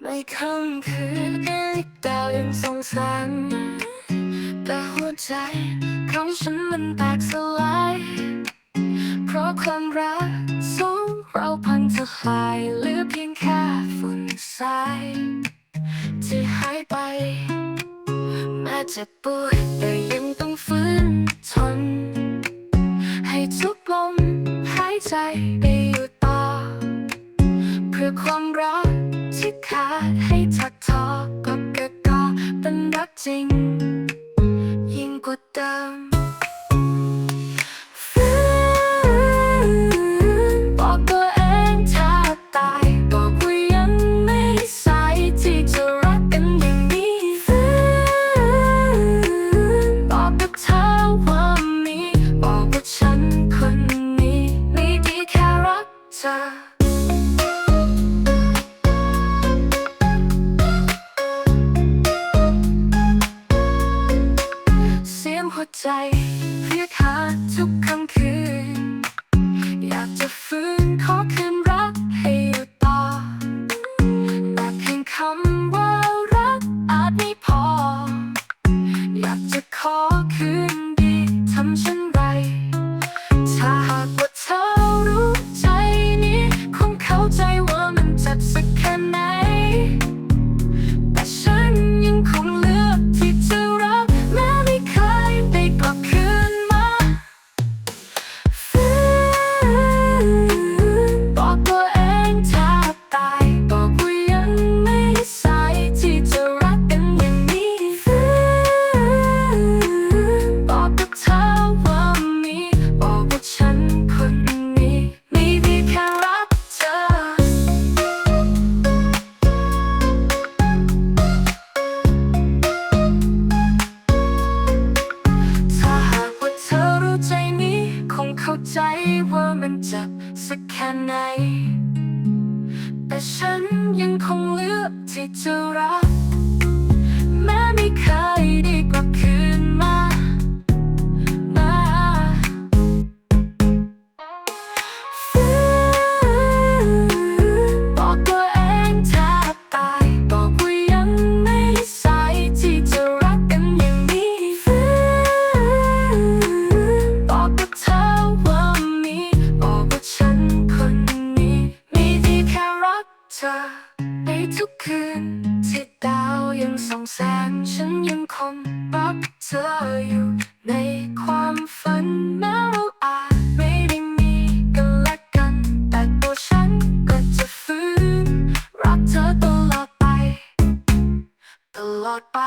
ไม่ค่ำคืนนาฬิกายังสงแสงแต่หัวใจของฉันมันแตกสลาย เพราะความรักสองเราพังทลายเหลือเพียงแค่ฝุ่นทรายที่หายไป แม้จ็บปวดแต่ยังต้องฝืนทน ให้ทุกลมหายใจได้อยู่ต่อ เพื่อความรัก ที่ขาดให้ถอดถอน ใจเรียกหาทุกค่ำคืน ใจว่ามันเจ็บสักแค่ไหน แต่ฉันยังคงเลือกที่จะรัก แม้ไม่เคยได้ ในทุกคืนที่ดาวยังส่องแสงฉันยังคงรักเธออยู่ในความฝันแม้เราอาจไม่ได้มีกันและกัน แต่ตัวฉันก็จะฟื้นรักเธอตลอดไป ตลอดไป